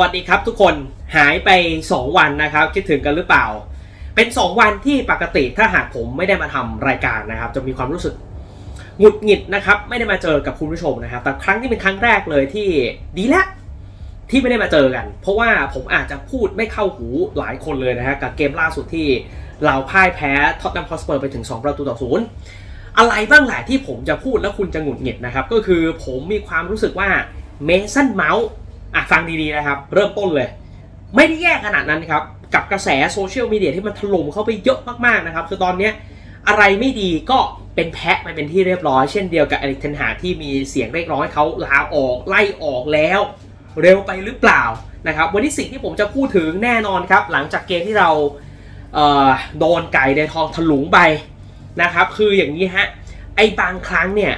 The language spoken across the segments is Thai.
วัสดีครับทุกคนหายไป 2 วันนะครับ คิดถึงกันหรือเปล่า เป็น 2 วันที่ปกติถ้าหากผมไม่ได้มาทำรายการนะครับ จะมีความรู้สึกหงุดหงิดนะครับ ไม่ได้มาเจอกับคุณผู้ชมนะครับ แต่ครั้งนี้เป็นครั้งแรกเลยที่ดีแล้วที่ไม่ได้มาเจอกัน เพราะว่าผมอาจจะพูดไม่เข้าหูหลายคนเลยนะฮะกับเกมล่าสุดที่เราพ่ายแพ้ท็อตแนมพอสเปอร์ไปถึง 2 ประตูต่อศูนย์อะไรบ้างแหละที่ผมจะพูดแล้วคุณจะหงุดหงิดนะครับก็คือผมมีความรู้สึกว่าเมสันเมาส์ อะฟังดีๆนะครับ เริ่มต้นเลย ไม่ได้แย่ขนาดนั้นครับ กับกระแสโซเชียลมีเดียที่มันถล่มเข้าไปเยอะมากๆนะครับคือตอนเนี้ยอะไรไม่ดีก็เป็นแพะไปเป็นที่เรียบร้อย เช่นเดียวกับอล็กเทนหาที่มีเสียงเรียกร้องให้เขาลาออกไล่ออกแล้ว เร็วไปหรือเปล่านะครับวันนี้สิ่งที่ผมจะพูดถึงแน่นอนครับ หลังจากเกมที่เราเโดนไก่ในทองถลุงไปนะครับคืออย่างนี้ฮะไอ้บางครั้งเนี่ย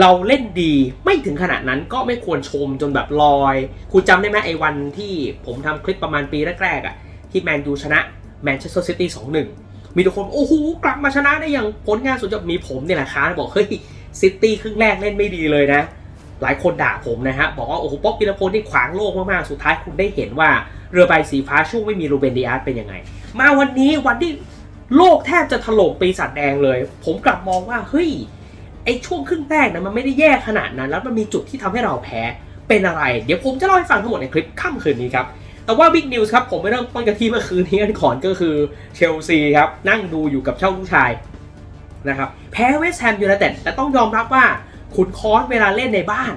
เราเล่นดีไม่ถึงขนาดนั้นก็ไม่ควรชมจนแบบลอย คุณจำได้ไหมไอ้วันที่ผมทำคลิปประมาณปีแรกๆอะ่ะ ที่แมนยูชนะแมนเชสเตอร์ซิตี้สองหนึ่งมีทุกคน โอ้โห กลับมาชนะได้อย่างผลงานสุดยอดมีผมเนี่ยแหละค้าบอก เฮ้ยซิตี้ครึ่งแรกเล่นไม่ดีเลยนะ หลายคนด่าผมนะฮะ บอกว่า โอ้โหป๊อกปิรพลนี่ขวางโลกมาก ๆ สุดท้ายคุณได้เห็นว่า เรือใบสีฟ้าช่วงไม่มีรูเบนดิอาร์ตเป็นยังไง มาวันนี้วันที่โลกแทบจะถล่มปีศาจแดงเลย ผมกลับมองว่าเฮ้ย ไอ้ช่วงครึ่งแรกนะมันไม่ได้แย่ขนาดนั้น แล้วมันมีจุดที่ทำให้เราแพ้เป็นอะไร เดี๋ยวผมจะเล่าให้ฟังทั้งหมดในคลิปค่ำคืนนี้ครับแต่ว่าบิ๊กนิวส์ครับผมไม่เริ่มต้นกันที่เมื่อคืนนี้กันก่อนก็คือเชลซีครับนั่งดูอยู่กับเจ้าผู้ชายนะครับแพ้เวสต์แฮมยูไนเต็ดแต่ต้องยอมรับว่าขุนคอนเวลาเล่นในบ้าน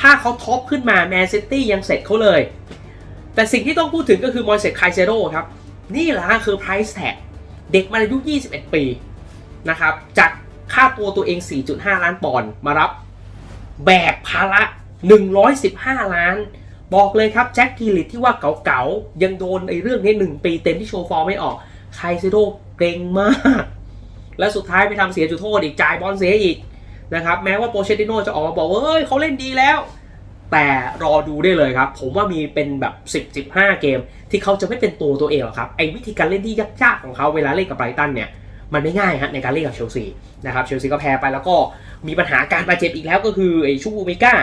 ถ้าเขาท็อปขึ้นมาแมนซิตี้ยังเสร็จเขาเลย แต่สิ่งที่ต้องพูดถึงก็คือมอยเซสไคเซโรครับนี่แหละฮะคือ price tag เด็กมันอายุ 21 ปีนะครับจาก ค่าตัวตัวเอง 4.5 ล้านปอนด์มารับ แบกภาระ 115 ล้าน บอกเลยครับแจ็คกิลิตที่ว่าเก๋าๆ ยังโดนไอ้เรื่องนี้1ปีเต็มที่โชว์ฟอร์มไม่ออกไคเซโดเกรงมาก และสุดท้ายไปทำเสียจุดโทษอีกจ่ายบอลเสียอีกนะครับแม้ว่าโปเชติโนจะออกมาบอกว่าเฮ้ยเขาเล่นดีแล้ว แต่รอดูได้เลยครับ ผมว่ามีเป็นแบบ 10 15 เกม ที่เขาจะไม่เป็นตัวตัวเองหรอกครับไอ้วิธีการเล่นที่ยากๆของเขาเวลาเล่นกับไบรตันเนี่ย มันไม่ง่ายฮะในการเล่นกับเชลซีนะครับเชลซีก็แพ้ไปแล้วก็มีปัญหาการบาดเจ็บอีกแล้วก็คือไอ้ชูบูมิก้า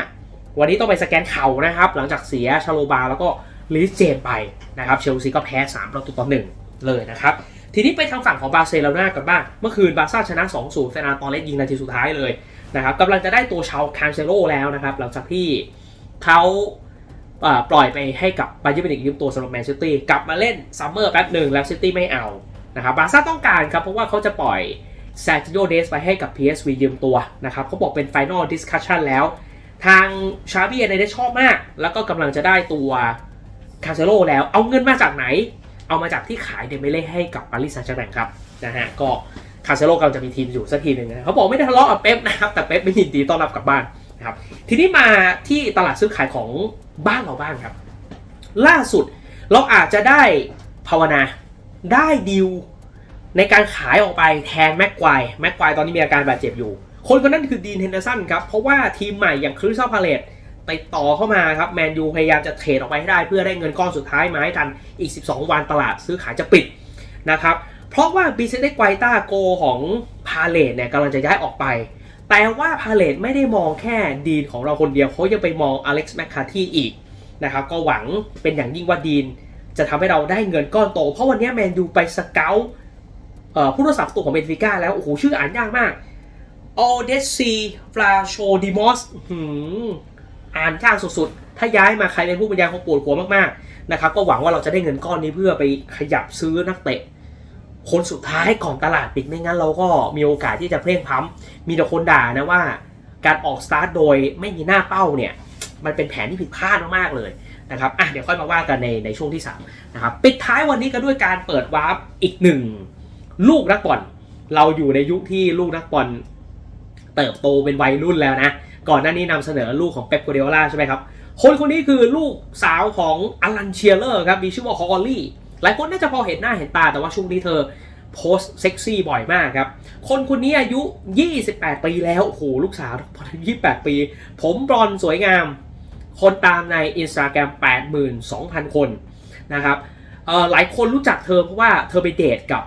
วันนี้ต้องไปสแกนเข่านะครับ หลังจากเสียชาโลบาแล้วก็ลิสเจนไปนะครับเชลซีก็แพ้ 3 ประตูต่อ1เลยนะครับ ทีนี้ไปทางฝั่งของบาร์เซโลนากันบ้าง เมื่อคืนบาซ่าชนะ 2-0เฟรนานตอนเล็กยิงนาทีสุดท้ายเลยนะครับกำลังจะได้ตัวชาวคานเซโลแล้วนะครับ หลังจากที่เขาปล่อยไปให้กับบาเยอร์มินิกยืมตัวสำหรับแมนซิตี้กลับมาเล่นซัมเมอร์แป๊บหนึ่งแล้วซิตี้ไม่เอา นะครับบาซ่าต้องการครับเพราะว่าเขาจะปล่อยซาจิโ o เดสไปให้กับ PSV ยืมตัวนะครับเขาบอกเป็น Final Discussion แล้ว ทางชาบีเอเนได้ชอบมาก แล้วก็กำลังจะได้ตัวคาเซโ o แล้ว เอาเงินมาจากไหน เอามาจากที่ขายเดเมเล่ให้กับปารีสแซงต์แชร์แมงครับนะฮะก็คาเซโ o กำลังจะมีทีมอยู่สักทีหนึ่งนะเขาบอกไม่ได้ทะเลาะกับเป๊ปนะครับแต่เป๊ปไม่ยินดีต้อนรับกลับบ้านนะครับทีนี้มาที่ตลาดซื้อขายของบ้านเราบ้างครับ ล่าสุดเราอาจจะได้ภาวนา ได้ดิวในการขายออกไปแทนแม็กควายแม็กควายตอนนี้มีอาการบาดเจ็บอยู่ คนคนนั้นคือดีนเฮนเดอร์สันครับ เพราะว่าทีมใหม่อย่างคริสตัลพาเลตติดต่อเข้ามาครับแมนยูพยายามจะเทรดออกไปให้ได้เพื่อได้เงินก้อนสุดท้ายมาให้ทันอีก 12 วันตลาดซื้อขายจะปิดนะครับเพราะว่าบิเซเดไกวต้าโกของพาเลตเนี่ยกำลังจะย้ายออกไป แต่ว่าพาเลตไม่ได้มองแค่ดีนของเราคนเดียวเขายังไปมองอเล็กซ์แมคคาที่อีกนะครับก็หวังเป็นอย่างยิ่งว่าดีน จะทำให้เราได้เงินก้อนโต เพราะวันนี้แมนยูไปสเกลผู้รักษาประตูของเบนฟิก้าแล้ว โอ้โห ชื่ออ่านยากมากออเดซีฟลาโชดิมอสอ่านยากสุดๆ ถ้าย้ายมาใครเป็นผู้บรรยายคงปวดหัวมากๆนะครับก็หวังว่าเราจะได้เงินก้อนนี้เพื่อไปขยับซื้อนักเตะ คนสุดท้ายก่อนตลาดปิดไม่งั้นเราก็มีโอกาสที่จะเพล่งพล้ำมีแต่คนด่านะว่า การออกสตาร์ทโดยไม่มีหน้าเป้าเนี่ย มันเป็นแผนที่ผิดพลาดมากๆเลย นะครับอะเดี๋ยวค่อยมาว่ากันในในช่วงที่3นะครับปิดท้ายวันนี้กันด้วยการเปิดวาร์ปอีกหนึ่งลูกนักบอลเราอยู่ในยุคที่ลูกนักบอลเติบโตเป็นวัยรุ่นแล้วนะ ก่อนหน้านี้นำเสนอลูกของเป๊ปกัวเดโอลาใช่ไหมครับคนคนนี้คือลูกสาวของอลันเชียเลอร์ครับมีชื่อว่าฮอลลี่หลายคนน่าจะพอเห็นหน้าเห็นตาแต่ว่าช่วงนี้เธอโพสเซ็กซี่บ่อยมากครับ คนคนนี้อายุ 28 ปีแล้ว โอ้โห ลูกสาวพอ28 ปี ผมบรอนสวยงาม คนตามใน Instagram 82,000 คนนะครับเอ่อหลายคนรู้จักเธอเพราะว่าเธอไปเดทกับ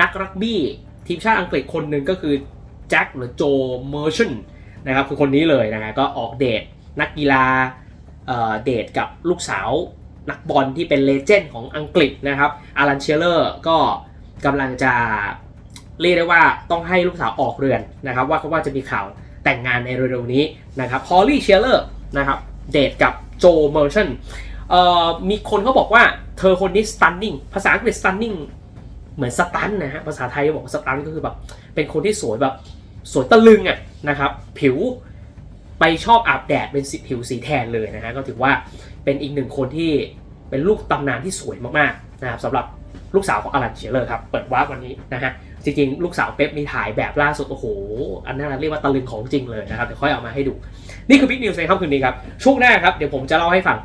นักรักบี้ ทีมชาติอังกฤษคนหนึ่งก็คือแจ็คหรือโจเมอร์ชันนะครับคือคนนี้เลยนะฮะก็ออกเดทนักกีฬาเอ่อเดทกับลูกสาวนักบอลที่เป็นเลเจนด์ของอังกฤษนะครับอารันเชลเลอร์ก็กำลังจะเรียกได้ว่าต้องให้ลูกสาวออกเรือนนะครับว่าเขาว่าจะมีข่าวแต่งงานในเร็วๆนี้นะครับพอลลี่เชลเลอร์นะครับ เดทกับโจเมอร์ชันเอ่อมีคนเขาบอกว่าเธอคนนี้ stunning ภาษาอังกฤษ stunning เหมือนสตันนะฮะภาษาไทยบอกสตันก็คือแบบเป็นคนที่สวยแบบสวยตะลึงอะนะครับ ผิวไปชอบอาบแดดเป็นสีผิวสีแทนเลยนะฮะก็ถือว่าเป็นอีกหนึ่งคนที่เป็นลูกตำนานที่สวยมากๆนะครับสำหรับ ลูกสาวของอลันเชลเลอร์ครับ เปิดวาร์ปวันนี้นะฮะ จริงๆ ลูกสาวเป๊ปมีถ่ายแบบล่าสุด โอ้โห อันนั้นเรียกว่าตะลึงของจริงเลยนะครับ เดี๋ยวค่อยเอามาให้ดู นี่คือบิ๊กนิวส์ในค่ำคืนนี้ครับ ช่วงหน้าครับ เดี๋ยวผมจะเล่าให้ฟัง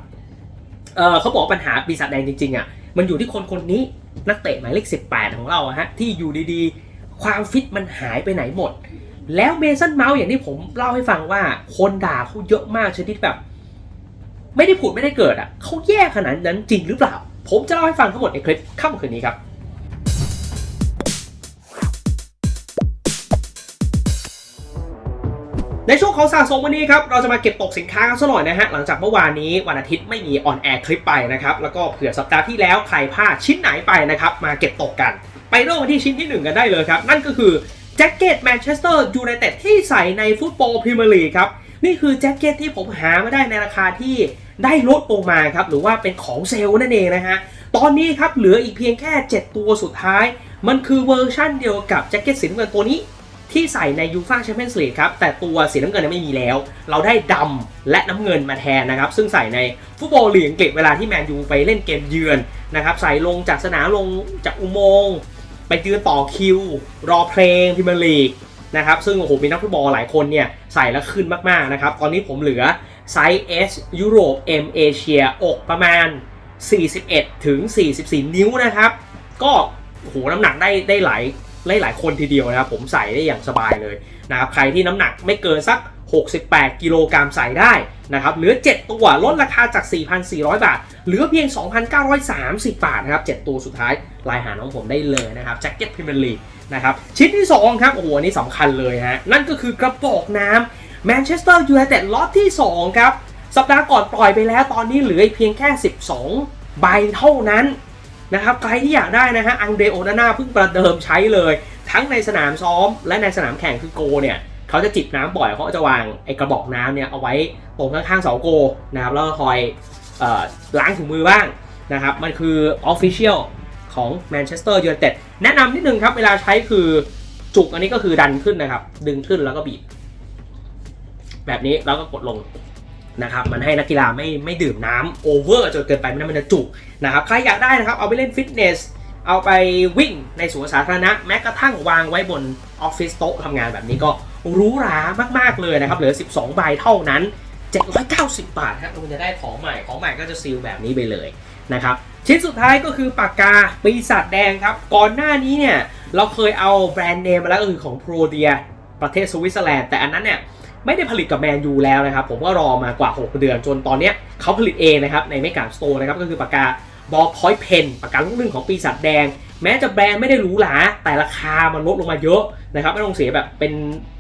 เออเขาบอกปัญหาปีศาจแดงจริงๆอะ มันอยู่ที่คนคนนี้ นักเตะหมายเลข 18 ของเราฮะ ที่อยู่ดีๆ ความฟิตมันหายไปไหนหมด แล้วเมสันเมาส์อย่างที่ผมเล่าให้ฟังว่า คนด่าเขาเยอะมากชนิดแบบ ไม่ได้ผุดไม่ได้เกิดอะเขาแย่ขนาดนั้นจริงหรือเปล่า ผมจะเล่าให้ฟังทั้งหมดในคลิปค่ำคืนนี้ครับในช่วงของสะสมวันนี้ครับ เราจะมาเก็บตกสินค้ากันสักหน่อยนะฮะ หลังจากเมื่อวานนี้วันอาทิตย์ไม่มีออนแอร์คลิปไปนะครับ แล้วก็เผื่อสัปดาห์ที่แล้วใครพลาดชิ้นไหนไปนะครับ มาเก็บตกกัน ไปเริ่มกันที่ชิ้นที่ 1 กันได้เลยครับ นั่นก็คือแจ็คเก็ตแมนเชสเตอร์ยูไนเต็ดที่ใส่ในฟุตบอลพรีเมียร์ลีกครับ นี่คือแจ็คเก็ตที่ผมหามาได้ในราคาที่ ได้ลดลงมาครับหรือว่าเป็นของเซลล์นั่นเองนะฮะตอนนี้ครับเหลืออีกเพียงแค่ 7 ตัวสุดท้าย มันคือเวอร์ชั่นเดียวกับแจ็คเก็ตสีน้ำเงินตัวนี้ที่ใส่ในยูฟ่าแชมเปี้ยนส์ลีกครับแต่ตัวสีน้ำเงินนี่ยไม่มีแล้ว เราได้ดำและน้ำเงินมาแทนนะครับ ซึ่งใส่ในฟุตบอลลีกอังกฤษเวลาที่แมนยูไปเล่นเกมเยือนนะครับใส่ลงจากสนามลงจากอุโมงค์ไปยืนต่อคิว รอเพลงพรีเมียร์ลีกนะครับซึ่งโอ้โหมีนักฟุตบอลหลายคนเนี่ยใส่แล้วขึ้นมากๆนะครับตอนนี้ผมเหลือ ไซส์ S ยุโรป M เอเชียอกประมาณ 41 ถึง 44 นิ้วนะครับ ก็โหน้ำหนักได้ได้หลายหลายหลายคนทีเดียวนะครับ ผมใส่ได้อย่างสบายเลยนะครับใครที่น้ำหนักไม่เกินสัก 68 กิโลกรัมใส่ได้นะครับเหลือ 7 ตัวลดราคาจาก 4,400 บาท เหลือเพียง 2,930 บาทนะครับ 7 ตัวสุดท้ายลายหาน้องผมได้เลยนะครับแจ็คเก็ตพรีเมียร์ลีกนะครับชิ้นที่ 2 ครับโอ้โหอันนี้สำคัญเลยฮะนั่นก็คือกระบอกน้ำ แมนเชสเตอร์ยูไนเต็ดล็อตที่ 2 ครับ สัปดาห์ก่อนปล่อยไปแล้วตอนนี้เหลือเพียงแค่ 12 ใบเท่านั้นนะครับใครที่อยากได้นะฮะอังเดโอนาน่าเพิ่งประเดิมใช้เลย ทั้งในสนามซ้อมและในสนามแข่งคือโกเนี่ยเขาจะจิบน้ำบ่อยเขาจะวางไอ้กระบอกน้ำเนี่ยเอาไว้ตรงข้างๆเสาโกนะครับแล้วก็คอยออล้างถุงมือบ้างนะครับมันคือออฟฟิเชียลของแมนเชสเตอร์ยูไนเต็ดแนะนำนิดนึงครับ เวลาใช้คือจุกอันนี้ก็คือดันขึ้นนะครับ ดึงขึ้นแล้วก็บีบ แบบนี้แล้วก็กดลงนะครับมันให้นักกีฬาไม่ไม่ดื่มน้ำโอเวอร์จนเกินไปไม่นั้นมันจะจุกนะครับใครอยากได้นะครับเอาไปเล่นฟิตเนสเอาไปวิ่งในสวนสาธารณะแม้กระทั่งวางไว้บนออฟฟิศโต๊ะทำงานแบบนี้ก็หรู้รามากๆเลยนะครับเหลือ 12 ใบเท่านั้น 790 บาทครับคุณจะได้ของใหม่ของใหม่ก็จะซีลแบบนี้ไปเลยนะครับชิ้นสุดท้ายก็คือปากกาปีศาจแดงครับ ก่อนหน้านี้เนี่ยเราเคยเอาแบรนด์เนมมาแล้วก็คือของโปรเดียประเทศสวิตเซอร์แลนด์แต่อันนั้นเนี่ย ไม่ได้ผลิตกับแมนยูแล้วนะครับ ผมก็รอมากว่า 6 เดือนจนตอนเนี้ยเขาผลิตเองนะครับ ในเมกาสโตร์นะครับ ก็คือปากกาบอลพอยต์เพนปากกาลูกหนึ่งของปีศาจแดง แม้จะแบรนด์ไม่ได้หรูหราแต่ราคามันลดลงมาเยอะนะครับ ไม่ต้องเสียแบบเป็น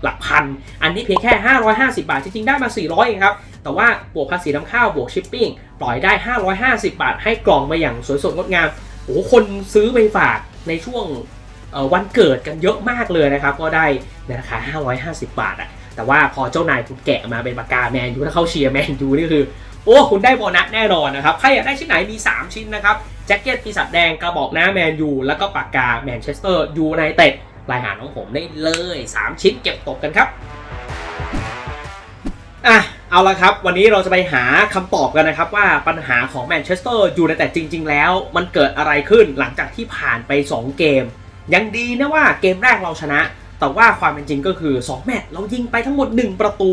หลักพัน อันนี้เพียงแค่ 550 บาท จริงๆ ได้มา 400เองครับ แต่ว่าบวกภาษีน้ำข้าวบวกชิปปิ้งปล่อยได้ 550 บาท ให้กล่องมาอย่างสวยสดงดงามโอ้คนซื้อไปฝากในช่วงวันเกิดกันเยอะมากเลยนะครับ ก็ได้ในราคา 550 บาทอะ แต่ว่าพอเจ้านายคุณแกะมาเป็นปากกาแมนยูถ้าเข้าเชียร์แมนยูนี่คือ โอ้ คุณได้โบนัสแน่นอนนะครับ ใครอยากได้ชิ้นไหนมี 3 ชิ้นนะครับ แจ็คเก็ตปีศาจแดงกระบอกหน้าแมนยูแล้วก็ปากกาแมนเชสเตอร์ยูไนเต็ดรายหาของผมได้เลย 3 ชิ้นเก็บตกกันครับอะเอาละครับ วันนี้เราจะไปหาคำตอบกันนะครับว่าปัญหาของแมนเชสเตอร์ยูไนเต็ดจริง ๆ แล้ว มันเกิดอะไรขึ้นหลังจากที่ผ่านไป 2 เกม ยังดีนะว่าเกมแรกเราชนะ แต่ว่าความเป็นจริงก็คือ 2 แมตช์เรายิงไปทั้งหมด 1 ประตู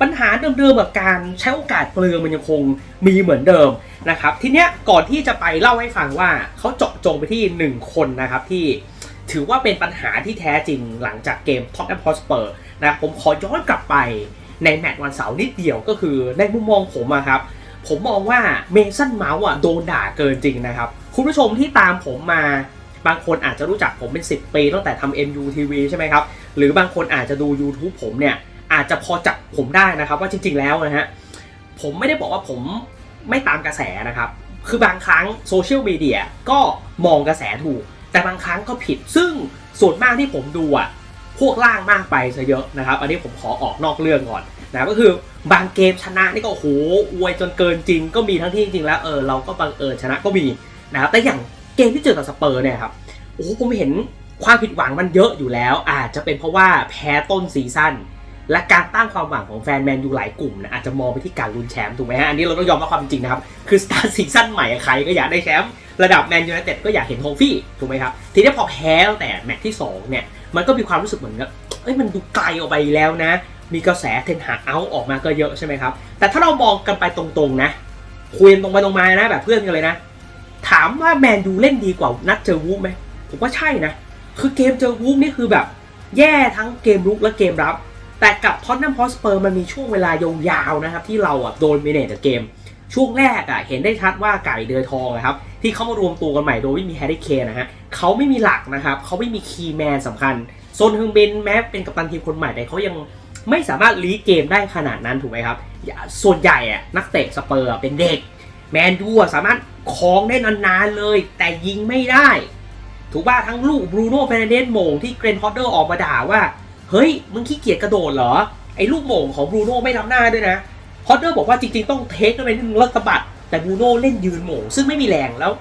ปัญหาเดิมๆกับการใช้โอกาสเปลืองมันยังคงมีเหมือนเดิมนะครับ ทีเนี้ยก่อนที่จะไปเล่าให้ฟังว่าเขาเจาะจงไปที่ 1 คนนะครับที่ถือว่าเป็นปัญหาที่แท้จริงหลังจากเกมท็อตแอมพอสเปอร์นะครับผมขอย้อนกลับไปในแมตช์วันเสาร์นิดเดียวก็คือในมุมมองผมอะครับ ผมมองว่าเมสันเมาส์อะโดนด่าเกินจริงนะครับ คุณผู้ชมที่ตามผมมา บางคนอาจจะรู้จักผมเป็น 10 ปีตั้งแต่ทำ MUTV ใช่ไหมครับ หรือบางคนอาจจะดู YouTube ผมเนี่ย อาจจะพอจับผมได้นะครับว่าจริง ๆ แล้วนะฮะ ผมไม่ได้บอกว่าผมไม่ตามกระแสนะครับ คือบางครั้งโซเชียลมีเดียก็มองกระแสถูก แต่บางครั้งก็ผิด ซึ่งส่วนมากที่ผมดูอะ พวกล่างมากไปซะเยอะนะครับ อันนี้ผมขอออกนอกเรื่องก่อนนะก็คือบางเกมชนะนี่ก็โหอวยจนเกินจริง ก็มีทั้งที่จริงๆแล้วเออเราก็บังเอิญชนะก็มีนะครับแต่อย่าง เกมที่เจอกับสเปอร์เนี่ยครับโอ้โหผมเห็นความผิดหวังมันเยอะอยู่แล้ว อาจจะเป็นเพราะว่าแพ้ต้นซีซั่นและการตั้งความหวังของแฟนแมนยูหลายกลุ่มนะอาจจะมองไปที่การลุ้นแชมป์ถูกไหมฮะอันนี้เราต้องยอมรับความจริงนะครับ คือสตาร์ซีซั่นใหม่ใครก็อยากได้แชมป์ระดับแมนยูไนเต็ดก็อยากเห็นโทฟี่ถูกไหมครับ ทีนี้พอแพ้แต่แมตช์ที่สองเนี่ย มันก็มีความรู้สึกเหมือนกับเอ้ยมันดูไกลออกไปแล้วนะ มีกระแสเทนหากเอาออกมาก็เยอะใช่ไหมครับแต่ถ้าเรามองกันไปตรงๆนะคุยตรงไปตรงมานะแบบเพื่อนกันเลยนะ ถามว่าแมนยูเล่นดีกว่านัดเจอวูฟไหมผมว่าใช่นะ คือเกมเจอวูฟนี่คือแบบ แย่ทั้งเกมรุกและเกมรับ แต่กับท็อตแนมพอสเปอร์มันมีช่วงเวลายาวๆนะครับ ที่เราอะโดนเมเนจเกม ช่วงแรกอะเห็นได้ชัดว่าไก่เดือทองอะครับที่เขามารวมตัวกันใหม่โดยไม่มีแฮร์รี่เคนนะฮะเขาไม่มีหลักนะครับเขาไม่มีคีย์แมนสำคัญโซนฮึงเบนแม้เป็นกัปตันทีมคนใหม่แต่เขายังไม่สามารถลีเกมได้ขนาดนั้นถูกไหมครับส่วนใหญ่อะนักเตะสเปอร์เป็นเด็ก แมนยูอะสามารถคองได้นานๆเลย แต่ยิงไม่ได้ ถูกป่ะทั้งลูกบรูโน่เฟรนเดสโมงที่เกรนฮอตเดอร์ออกมาด่าว่า เฮ้ย มึงขี้เกียจกระโดดเหรอ ไอ้ลูกโมงของบรูโน่ไม่ทำหน้าด้วยนะฮอตเดอร์บอกว่าจริงๆ ต้องเทคกันไปนึงแล้วสะบัด แต่บรูโน่เล่นยืนโมงซึ่งไม่มีแรงแล้ว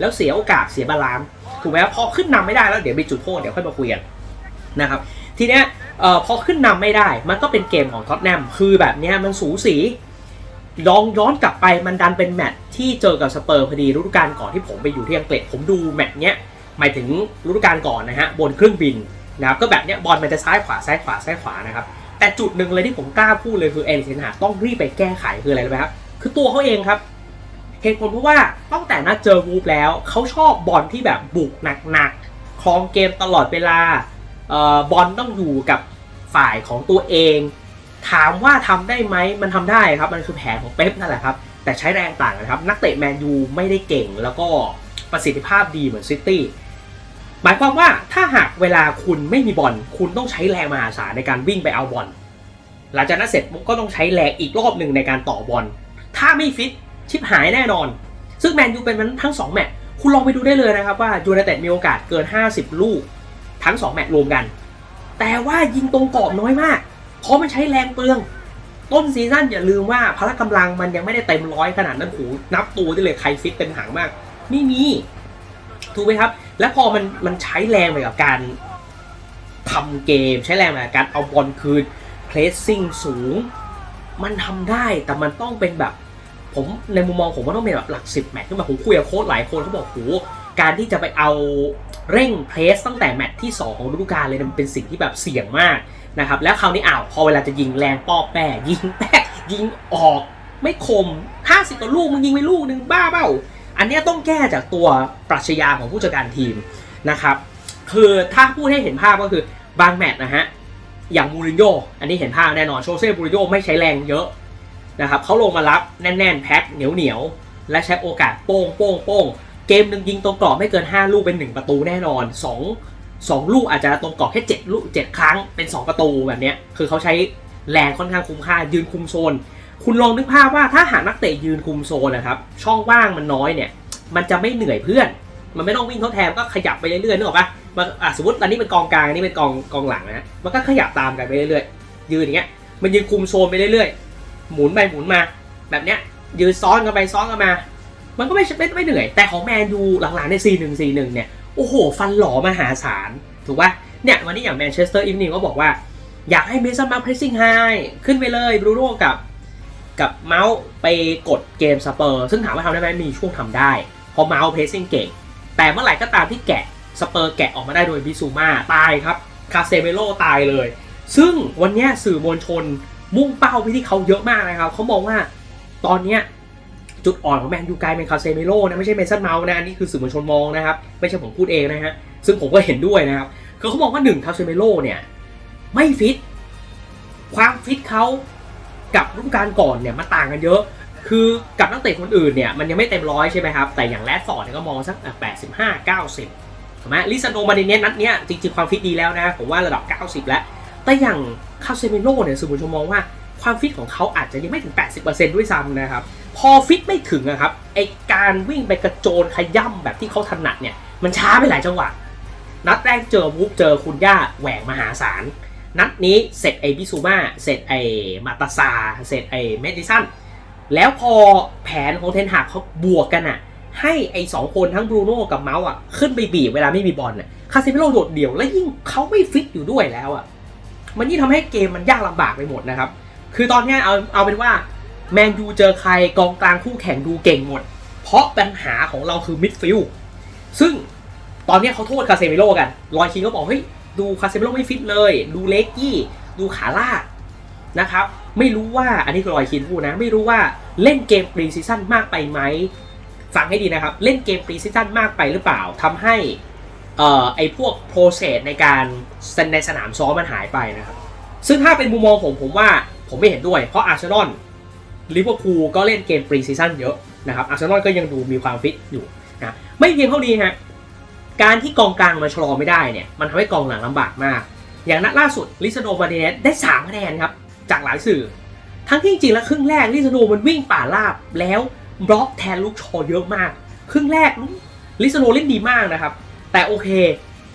แล้วเสียโอกาสเสียบาลานซ์ถูกไหมครับพอขึ้นนำไม่ได้แล้วเดี๋ยวไปจุดโทษเดี๋ยวค่อยมาคุยกันนะครับทีเนี้ยพอขึ้นนำไม่ได้ มันก็เป็นเกมของท็อตแนมคือแบบเนี้ยมันสูสี ลองย้อนกลับไปมันดันเป็นแมตช์ที่เจอกับสเปอร์พอดีฤดูกาลก่อนที่ผมไปอยู่ที่อังกฤษผมดูแมตช์เนี้ยหมายถึงฤดูกาลก่อนนะฮะบนเครื่องบินนะครับก็แบบเนี้ยบอลมันจะซ้ายขวาซ้ายขวาซ้ายขวานะครับแต่จุดหนึ่งเลยที่ผมกล้าพูดเลยคือเอริกเทนหาต้องรีบไปแก้ไขคืออะไรรู้ไหมครับคือตัวเขาเองครับเหตุผลเพราะว่าตั้งแต่นัดเจอวูฟแล้วเขาชอบบอลที่แบบบุกหนักๆครองเกมตลอดเวลาเอ่อบอลต้องอยู่กับฝ่ายของตัวเอง ถามว่าทำได้ไหมมันทำได้ครับ มันคือแผนของเป๊ปนั่นแหละครับ แต่ใช้แรงต่างกันครับ นักเตะแมนยูไม่ได้เก่ง แล้วก็ประสิทธิภาพดีเหมือนซิตี้หมายความว่าถ้าหากเวลาคุณไม่มีบอลคุณต้องใช้แรงมหาศาลในการวิ่งไปเอาบอลหลังจากนั้นเสร็จก็ต้องใช้แรงอีกรอบหนึ่งในการต่อบอลถ้าไม่ฟิตชิบหายแน่นอน ซึ่งแมนยูเป็นมันทั้ง 2 แมตช์คุณลองไปดูได้เลยนะครับว่ายูไนเต็ดมีโอกาสเกิน 50 ลูก ทั้ง 2 แมตช์รวมกัน แต่ว่ายิงตรงกรอบน้อยมาก เพราะมันใช้แรงเปลือง ต้นซีซั่นอย่าลืมว่าพละกำลังมันยังไม่ได้เต็มร้อยขนาดนั้นโอ้โหนับตัวได้เลยใครฟิตเต็มถังมาก ไม่มีถูกไหมครับ แล้วพอมันมันใช้แรงไปกับการทำเกม ใช้แรงไปกับการเอาบอลคืนเพลสซิ่งสูง มันทำได้แต่มันต้องเป็นแบบ ผมในมุมมองผมว่าต้องเป็นแบบหลักสิบแมตช์ขึ้นมาผมคุยกับโค้ชหลายคนเขาบอกโหการที่จะไปเอาเร่งเพลสตั้งแต่แมตช์ที่ 2 ของฤดูกาลเลยมันเป็นสิ่งที่แบบเสี่ยงมาก นะครับแล้วคราวนี้อ้าวพอเวลาจะยิงแรงป้อแป้ยิงแป๊ยิงออกไม่คม50ต่อลูกมึงยิงไปลูกหนึ่งบ้าเปล่าอันนี้ต้องแก้จากตัวปรัชญาของผู้จัดการทีมนะครับคือถ้าพูดให้เห็นภาพก็คือบางแมตช์นะฮะอย่างมูรินโญ่อันนี้เห็นภาพแน่นอนโชเซ่มูรินโญ่ไม่ใช้แรงเยอะนะครับเขาลงมารับแน่นๆแพ็คเหนียวเหนียวและใช้โอกาสโป้งโป้งโป้งเกมหนึ่งยิงตรงกรอบไม่เกิน 5 ลูกเป็น 1 ประตูแน่นอน 2 2ลูกอาจจะตรงกรอบแค่7ลูก7ครั้งเป็น2ประตูแบบเนี้ยคือเขาใช้แรงค่อนข้างคุ้มค่ายืนคุมโซน คุณลองนึกภาพว่าถ้าหากนักเตะยืนคุมโซนนะครับ ช่องว่างมันน้อยเนี่ย มันจะไม่เหนื่อยเพื่อน มันไม่ต้องวิ่งทดแทนก็ขยับไปเรื่อยๆนึกออกปะมันอะสมมติอันนี้เป็นกองกลางอันนี้เป็นกองกองหลังนะฮะมันก็ขยับตามกันไปเรื่อยๆยืนอย่างเงี้ยมันยืนคุมโซนไปเรื่อยๆหมุนไปหมุนมา แบบเนี้ยยืนซ้อนกันไปซ้อนกันมา มันก็ไม่ไม่ไม่เหนื่อย แต่ของแมนยูหลังๆใน4 1 4 1เนี่ย โอ้โห ฟันหล่อมหาศาล ถูกปะเนี่ยวันนี้อย่างแมนเชสเตอร์อีฟนิงก็บอกว่า อยากให้เมสันมาเพรสซิ่งไฮขึ้นไปเลยบรูโน่กับกับเมาส์ไปกดเกมสเปอร์ ซึ่งถามว่าทำได้ไหมมีช่วงทำได้ เพราะเมาส์เพรสซิ่งเก่ง แต่เมื่อไหร่ก็ตามที่แกะสเปอร์แกะออกมาได้โดยบิซูมาตายครับคาเซเมโลตายเลย ซึ่งวันนี้สื่อมวลชนมุ่งเป้าไปที่เขาเยอะมากนะครับเขามองว่าตอนเนี้ย จุดอ่อนของแมนยูกลายเป็นคาเซเมโลนะไม่ใช่เมสันเมาส์นะอันนี้คือสื่อมวลชนมองนะครับไม่ใช่ผมพูดเองนะฮะซึ่งผมก็เห็นด้วยนะครับคือเขามองว่าหนึ่งคาเซเมโลเนี่ยไม่ฟิตความฟิตเขากับรุ่นการก่อนเนี่ยมันต่างกันเยอะ คือกับนักเตะคนอื่นเนี่ยมันยังไม่เต็มร้อยใช่ไหมครับแต่อย่างแรดฟอร์ดเนี่ยก็มองสักแปดสิบห้าเก้าสิบถูกไหมลิซานโนมาเดเนสนัดเนี้ยจริงๆความฟิตดีแล้วนะผมว่าระดับ 90 แล้ว แต่อย่างคาเซมิโลเนี่ยสื่อมวลชนมองว่าความฟิตของเขาอาจจะยังไม่ถึง 80%ด้วยซ้ำนะครับ พอฟิตไม่ถึงอะครับไอการวิ่งไปกระโจนขย่ำแบบที่เขาถนัดเนี่ยมันช้าไปหลายจังหวะ นัดแรกเจอวุบเจอคุณย่าแหวกมหาศาล นัดนี้เสร็จไอบิซูมาเสร็จไอมาตาซา เสร็จไอเมดิสันแล้วพอแผนของเทนหากเขาบวกกันอะให้ไอสองคนทั้งบรูโน่กับเมาส์อะขึ้นไปบีบเวลาไม่มีบอลอะคาเมโลโดดเดี่ยวและยิ่งเขาไม่ฟิตอยู่ด้วยแล้วอะมันยิ่งทำให้เกมมันยากลำบากไปหมดนะครับ คือตอนนี้เอาเอาเป็นว่า แมนยูเจอใครกองกลางคู่แข่งดูเก่งหมด เพราะปัญหาของเราคือมิดฟิลด์ซึ่งตอนนี้เขาโทษคาเซมิโลกันลอยคิงก็บอกเฮ้ยดูคาเซมิโลไม่ฟิตเลย ดูเล็กกี้ ดูขาลากนะครับ ไม่รู้ว่าอันนี้คือลอยคินพูดนะ ไม่รู้ว่าเล่นเกมปรีซีซั่นมากไปไหมฟังให้ดีนะครับ เล่นเกมปรีซีซั่นมากไปหรือเปล่าทำให้เอ่อไอพวกโปรเซสในการในสนามซ้อมมันหายไปนะครับ ซึ่งถ้าเป็นมุมมองผมผมว่าผมไม่เห็นด้วย เพราะอาร์เซนอล ลิเวอร์พูลก็เล่นเกมปรีซีซั่นเยอะนะครับอาร์เซนอลก็ยังดูมีความฟิตอยู่นะไม่เพียงเท่านี้ฮะการที่กองกลางมาชะลอไม่ได้เนี่ยมันทำให้กองหลังลำบากมาก อย่างนัดล่าสุดลิซาโดมาร์ติเนสได้3คะแนนครับจากหลายสื่อ ทั้งที่จริงแล้วครึ่งแรกลิซาโดมันวิ่งป่าราบแล้วบล็อกแทนลูกชอเยอะมาก ครึ่งแรกลิซาโดเล่นดีมากนะครับ แต่โอเค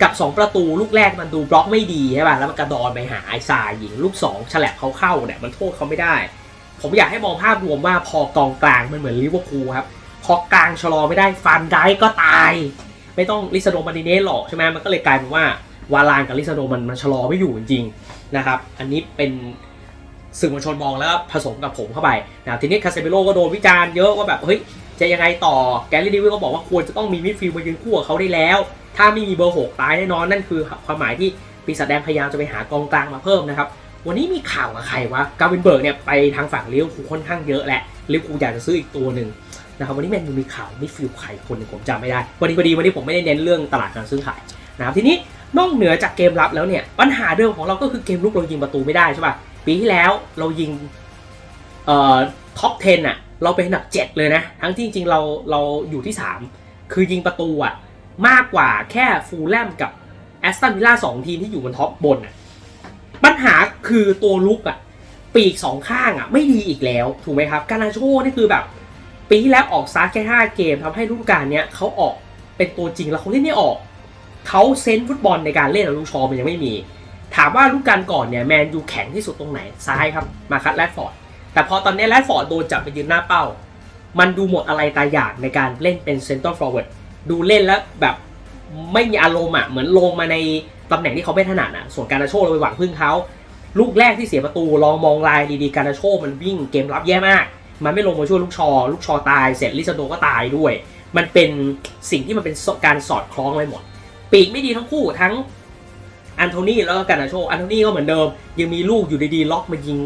กับ 2 ประตูลูกแรกมันดูบล็อกไม่ดีใช่ป่ะแล้วมันกระดอนไปหาไอซายยิง ลูก 2 ฉลับเขาเข้าเนี่ยมันโทษเขาไม่ได้ ผมอยากให้มองภาพรวมว่าพอกองกลางมันเหมือนลิเวอร์พูลครับ พอกลางชะลอไม่ได้ฟันได้ก็ตาย ไม่ต้องลิซาโดมาร์ติเนสหรอกใช่ไหมมันก็เลยกลายเป็นว่าวาลานกับลิซาโดมันมันชะลอไม่อยู่จริงๆนะครับ อันนี้เป็นสื่อมวลชนมองแล้วผสมกับผมเข้าไปนะทีนี้คาเซเบโลก็โดนวิจารณ์เยอะว่าแบบเฮ้ยจะยังไงต่อแกลลี่ดิวิลก็บอกว่าควรจะต้องมีมิดฟิลด์มายืนคู่กับเขาได้แล้ว ถ้าไม่มีเบอร์หกตายแน่นอนนั่นคือความหมายที่ปีศาจแดงพยายามจะไปหากองกลางมาเพิ่มนะครับ วันนี้มีข่าวกับใครวะกาวินเบิร์กเนี่ยไปทางฝั่งเลิเวอร์พูลค่อนข้างเยอะแหละเลิเวอร์พูลอยากจะซื้ออีกตัวหนึ่งนะครับวันนี้แมนยูมีข่าวมิดฟิลด์ใครคนหนึ่งผมจำไม่ได้วันนี้พอดีวันนี้ผมไม่ได้เน้นเรื่องตลาดการซื้อขายนะครับทีนี้นอกเหนือจากเกมรับแล้วเนี่ยปัญหาเดิมของเราก็คือเกมลุกเรายิงประตูไม่ได้ใช่ป่ะปีที่แล้วเรายิงเอ่อท็อป 10อะเราเป็นอันดับ 7 เลยนะ ทั้งที่จริงๆเราเราอยู่ที่ 3 คือยิงประตูอะมากกว่าแค่ฟูลแลมกับแอสตันวิลล่าสองทีมที่อยู่บนท็อปบนอะปัญหา คือตัวลุกอะปีกสองข้างอะไม่ดีอีกแล้ว ถูกไหมครับการนาโชนี่คือแบบ ปีที่แล้วออกซาร์แค่5เกมทำให้ฤดูกาลเนี้ยเขาออกเป็นตัวจริงแล้วเขาเล่นไม่ออกเขาเซนส์ฟุตบอลในการเล่นของลูกชอมันยังไม่มี ถามว่าฤดูกาลก่อนเนี่ยแมนยูแข็งที่สุดตรงไหนซ้ายครับมาคัดแรดฟอร์ดแต่พอตอนนี้แรดฟอร์ดโดนจับไปยืนหน้าเป้า มันดูหมดอะไรตายอยากในการเล่นเป็นเซนเตอร์ฟอร์เวิร์ดดูเล่นแล้วแบบไม่มีอารมณ์อะเหมือนลงมาในตำแหน่งที่เขาไม่ถนัดอะส่วนการาโชเราไปหวังพึ่งเขา ลูกแรกที่เสียประตูลองมองลายดีๆการาโชมันวิ่งเกมรับแย่มาก มันไม่ลงมาช่วยลูกชอ ลูกชอตายเสร็จลิซาโดก็ตายด้วย มันเป็นสิ่งที่มันเป็นการสอดคล้องไปหมด ปีกไม่ดีทั้งคู่ทั้งอันโทนีแล้วก็การาโชอันโทนีก็เหมือนเดิม ยังมีลูกอยู่ดีๆล็อกมายิง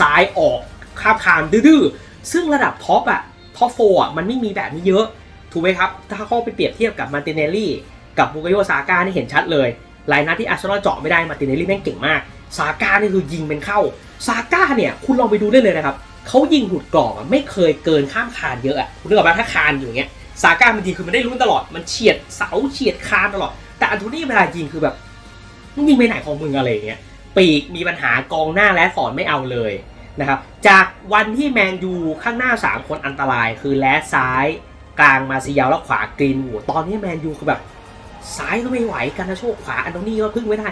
ซ้ายออกคาบคานดื้อๆซึ่งระดับท็อปอะท็อปโฟอะมันไม่มีแบบนี้เยอะถูกไหมครับ ถ้าเข้าไปเปรียบเทียบกับมาร์ติเนลลี่ กับบูกาโยซาก้านี่เห็นชัดเลย หลายนัดที่อาร์เซนอลเจาะไม่ได้มาร์ติเนลลี่แม่งเก่งมาก ซาก้านี่คือยิงเป็นเข้าซาก้าเนี่ยคุณลองไปดูได้เลยนะครับเขายิงหลุดกรอบไม่เคยเกินข้ามคานเยอะอะคุณนึกออกปะถ้าคานอยู่างเงี้ยซาก้ามันยิงคือมันได้ลุ้นตลอดมันเฉียดเสาเฉียดคานตลอด แต่อันโทนี่เวลายิงคือแบบมึงยิงไปไหนของมึงอะไรเงี้ยปีกมีปัญหากองหน้าและฟอร์ดไม่เอาเลยนะครับจากวันที่แมนยูข้างหน้า 3 คนอันตรายคือแลซ้ายกลางมาซิยาวแล้วขวากรีนวูดตอนนี้แมนยูคือแบบซ้ายก็ไม่ไหวการนาโชขวาอันโทนี่ก็พึ่งไม่ได้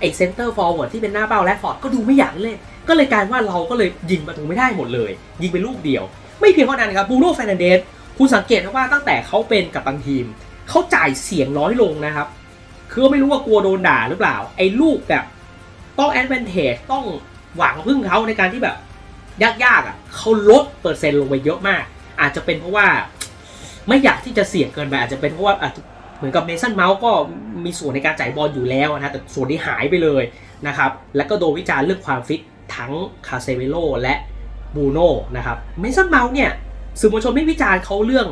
ไอเซนเตอร์ฟอร์เวิร์ดที่เป็นหน้าเป้าและฟอร์ดก็ดูไม่อยากเล่น ก็เลยกลายว่าเราก็เลยยิงประตูไม่ได้หมดเลย ยิงเป็นลูกเดียว ไม่เพียงเท่านั้นครับบูโน่ฟรนันเดสคุณสังเกตว่าตั้งแต่เขาเป็นกัปตันทีมเขาจ่ายเสียงน้อยลงนะครับ คือไม่รู้ว่ากลัวโดนด่าหรือเปล่า ไอ้ลูกแบบต้องแอด a วนเทจต้องหวังพึ่งเขาในการที่แบบยากๆอะเขาลดเปอร์เซ็นต์ลงไปเยอะมาก อาจจะเป็นเพราะว่าไม่อยากที่จะเสี่ยงเกินไปอาจจะเป็นเพราะว่า เหมือนกับเมสันเมาส์ก็มีส่วนในการจ่ายบอลอยู่แล้วนะแต่ส่วนที่หายไปเลยนะครับแล้วก็โดนวิจารณ์เรื่องความฟิตทั้งคาเซเวโลและบูโน่นะครับเมสันเมาส์เนี่ยสื่อมวลชนไม่วิจารณ์เขาเรื่อง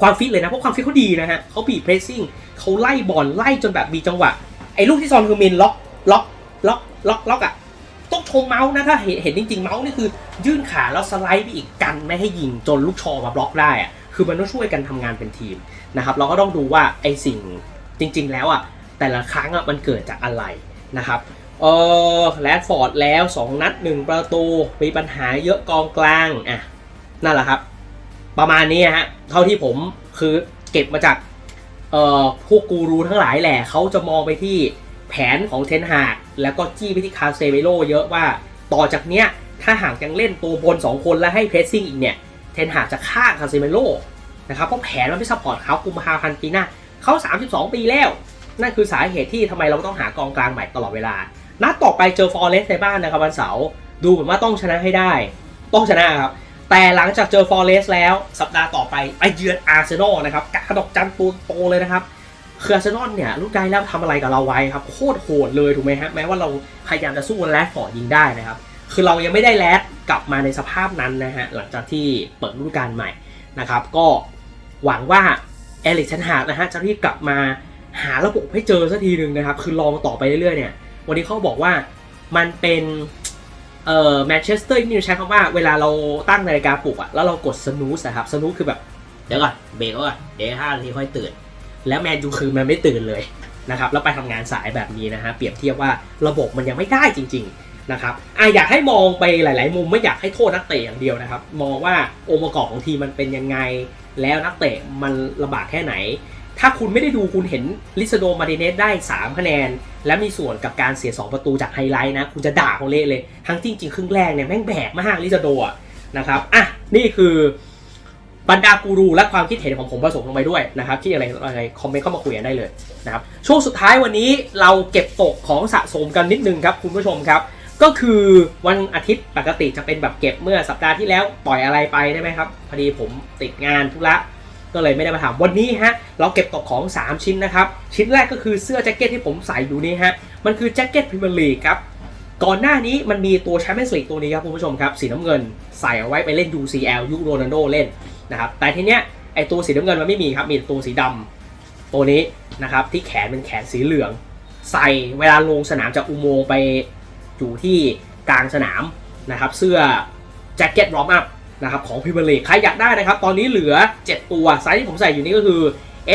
ความฟิตเลยนะเพราะความฟิตเขาดีนะฮะเขาบีเพรสซิ่งเขาไล่บอลไล่จนแบบมีจังหวะไอ้ลูกที่ซอนคือมินล็อกล็อกล็อกล็อกล็อกอะต้องชมเมาส์นะถ้าเห็นเห็นจริงๆเมาส์นี่คือยื่นขาแล้วสไลด์ไปอีกกันไม่ให้ยิงจนลูกชอมาบล็อกได้อะ คือมันต้องช่วยกันทำงานเป็นทีมนะครับ เราก็ต้องดูว่าไอ้สิ่งจริง ๆ แล้วอะแต่ละครั้งอะมันเกิดจากอะไรนะครับเออแรดฟอร์ดแล้ว 2 นัด 1 ประตู มีปัญหาเยอะกองกลางอะนั่นแหละครับ ประมาณนี้ฮะเท่าที่ผมคือเก็บมาจากเอ่อพวกกูรูทั้งหลายแหละเขาจะมองไปที่แผนของเทนฮากแล้วก็จี้ไปที่คาเซเวโรเยอะว่า ต่อจากเนี้ยถ้าหากยังเล่นตัวบน 2 คนแล้วให้เพรสซิ่งอีกเนี่ย เทนฮากจะฆ่าคาเซเวโรนะครับเพราะแผนมันไม่ซัพพอร์ตเขากุมภาพันธ์ปีหน้าเขา 32 ปีแล้ว นั่นคือสาเหตุที่ทำไมเราต้องหากองกลางใหม่ตลอดเวลา นัดต่อไปเจอฟอร์เรสในบ้านนะครับวันเสาร์ดูเหมือนว่าต้องชนะให้ได้ ต้องชนะครับ แต่หลังจากเจอฟอร์เรสแล้วสัปดาห์ต่อไปไปเยือนอาร์เซนอลนะครับกระดกจันตัวโตเลยนะครับคืออาร์เซนอลเนี่ยลูกไกลแล้วทำอะไรกับเราไว้ครับโคตรโหดเลยถูกไหมฮะแม้ว่าเราพยายามจะสู้แลดฟอร์ยิงได้นะครับ คือเรายังไม่ได้แลดกลับมาในสภาพนั้นนะฮะหลังจากที่เปิดฤดูกาลใหม่นะครับ ก็หวังว่าเอลิกชันฮาร์ดนะฮะจะรีบกลับมาหาระบบให้เจอสักทีหนึ่งนะครับ คือลองต่อไปเรื่อยๆเนี่ยวันนี้เขาบอกว่ามันเป็นเอ่อแมนเชสเตอร์นี่ใช้คำว่าเวลาเราตั้งนาฬิกาปลุกอะแล้วเรากดสนูสนะครับสนูสคือแบบ เดี๋ยวก่อนเบรกก่อนเดี๋ยวห้านาทีค่อยตื่น แล้วแมนยูคือมันไม่ตื่นเลยนะครับแล้วไปทำงานสายแบบนี้นะฮะเปรียบเทียบว่าระบบมันยังไม่ได้จริง ๆ นะครับอะอยากให้มองไปหลาย ๆ มุมไม่อยากให้โทษนักเตะอย่างเดียวนะครับ มองว่าองค์ประกอบของทีมมันเป็นยังไง แล้วนักเตะมันลำบากแค่ไหน ถ้าคุณไม่ได้ดูคุณเห็นลิซโดมาร์ติเนสได้ 3 คะแนน และมีส่วนกับการเสีย 2 ประตูจากไฮไลท์นะ คุณจะด่าเขาเละเลย ทั้งจริง ๆ ครึ่งแรกเนี่ยแม่งแบกมากลิซโดะนะครับอะนี่คือบรรดากูรูและความคิดเห็นของผมผสมลงไปด้วยนะครับ ที่อะไรอะไรคอมเมนต์เข้ามาคุยกันได้เลยนะครับช่วงสุดท้ายวันนี้เราเก็บตกของสะสมกันนิดนึงครับคุณผู้ชมครับ ก็คือวันอาทิตย์ปกติจะเป็นแบบเก็บเมื่อสัปดาห์ที่แล้วปล่อยอะไรไปได้ไหมครับ พอดีผมติดงานธุระก็เลยไม่ได้มาถามวันนี้ฮะเราเก็บตกของ 3 ชิ้นนะครับ ชิ้นแรกก็คือเสื้อแจ็คเก็ตที่ผมใส่อยู่นี่ฮะมันคือแจ็คเก็ตพรีเมียร์ลีกครับก่อนหน้านี้มันมีตัวแชมเปี้ยนส์ลีกตัวนี้ครับคุณผู้ชมครับสีน้ำเงินใส่เอาไว้ไปเล่น UCL ยุโรนัลโดเล่นนะครับแต่ทีเนี้ยไอตัวสีน้ำเงินมันไม่มีครับมีตัวสีดำตัวนี้นะครับที่แขนเป็นแขนสีเหลือง ใส่เวลาลงสนามจากอุโมงค์ไป อยู่ที่กลางสนามนะครับเสื้อแจ็คเก็ตรอมอัพนะครับของพรีเมียร์ลีกใครอยากได้นะครับ ตอนนี้เหลือ 7 ตัวไซส์ที่ผมใส่อยู่นี่ก็คือ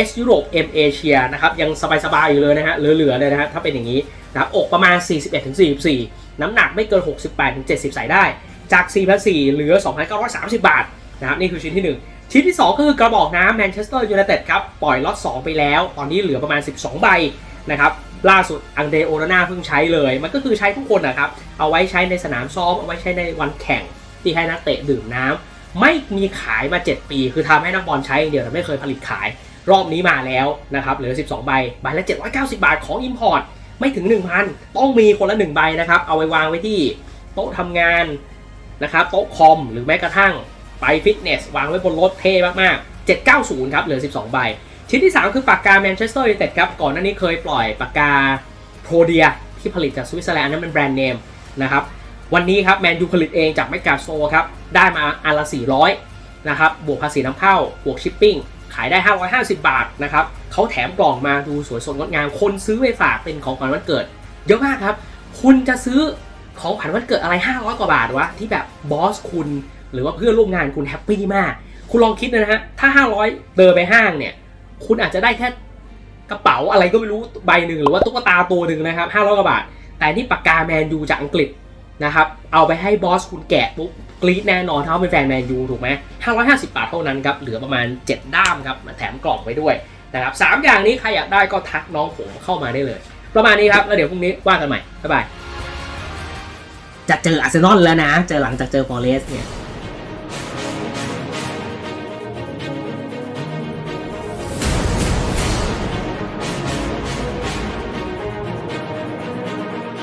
S ยุโรป M เอเชียนะครับยังสบายๆอยู่เลยนะฮะเหลือๆเลยนะฮะถ้าเป็นอย่างนี้นะครับอกประมาณ 41-44 น้ำหนักไม่เกิน 68-70 ใส่ได้ จาก 4,400เหลือ 2,930 บาทนะครับนี่คือชิ้นที่ 1 ชิ้นที่2ก็คือกระบอกน้ำแมนเชสเตอร์ยูไนเต็ดครับ ปล่อยล็อต2ไปแล้ว ตอนนี้เหลือประมาณ 12 ใบนะครับ ล่าสุดอังเดโอนาน่าเพิ่งใช้เลย มันก็คือใช้ทุกคนนะครับ เอาไว้ใช้ในสนามซ้อม เอาไว้ใช้ในวันแข่ง ที่ให้นักเตะดื่มน้ำไม่มีขายมา 7 ปี คือทำให้นักบอลใช้เดียวแต่ไม่เคยผลิตขาย รอบนี้มาแล้วนะครับ เหลือ 12 ใบ ใบละ 790 บาทของ Import ไม่ถึง 1,000 ต้องมีคนละ 1 ใบนะครับ เอาไว้วางไว้ที่โต๊ะทำงานนะครับ โต๊ะคอม หรือแม้กระทั่งไปฟิตเนส วางไว้บนรถเท่มากๆ 790 ครับ เหลือ 12 ใบ ชิ้นที่ 3 คือปากกาแมนเชสเตอร์ยูไนเต็ดครับ ก่อนหน้านี้เคยปล่อยปากกาโ o เดียที่ผลิตจากสวิตเซอร์แลนด์นนั้นเป็นแบรนด์เนมนะครับ วันนี้ครับแมนยูผลิตเองจากแมกกาโซครับ ได้มาอันละ 400 นะครับ บวกภาษีน้ำเข้า บวกชิปปิ้ง ขายได้ 550 บาทนะครับเขาแถมกล่องมาดูสวยสดงดงาม คนซื้อไปฝากเป็นของขวัญวันเกิด เยอะมากครับ คุณจะซื้อของขวัญวันเกิดอะไร 500 กว่าบาทวะที่แบบบอสคุณ หรือว่าเพื่อนร่วมงานคุณแฮปปี้มาก คุณลองคิดนะฮะ ถ้า 500 เดินไปห้างเนี่ย คุณอาจจะได้แค่กระเป๋าอะไรก็ไม่รู้ใบหนึ่งหรือว่าตุ๊กตาตัวหนึ่งนะครับ500กว่าบาท แต่นี่ปากกาแมนยูจากอังกฤษนะครับเอาไปให้บอสคุณแกะปุ๊บกรี๊ดแน่นอนถ้าเป็นแฟนแมนยูถูกไหม550บาทเท่านั้นครับเหลือประมาณ 7 ด้ามครับแถมกล่องไว้ด้วยนะครับสามอย่างนี้ใครอยากได้ก็ทักน้องผมเข้ามาได้เลย ประมาณนี้ครับแล้วเดี๋ยวพรุ่งนี้ว่ากันใหม่บ๊ายบายจะเจออาร์เซนอลแล้วนะ เจอหลังจากเจอฟอเรสต์เนี่ย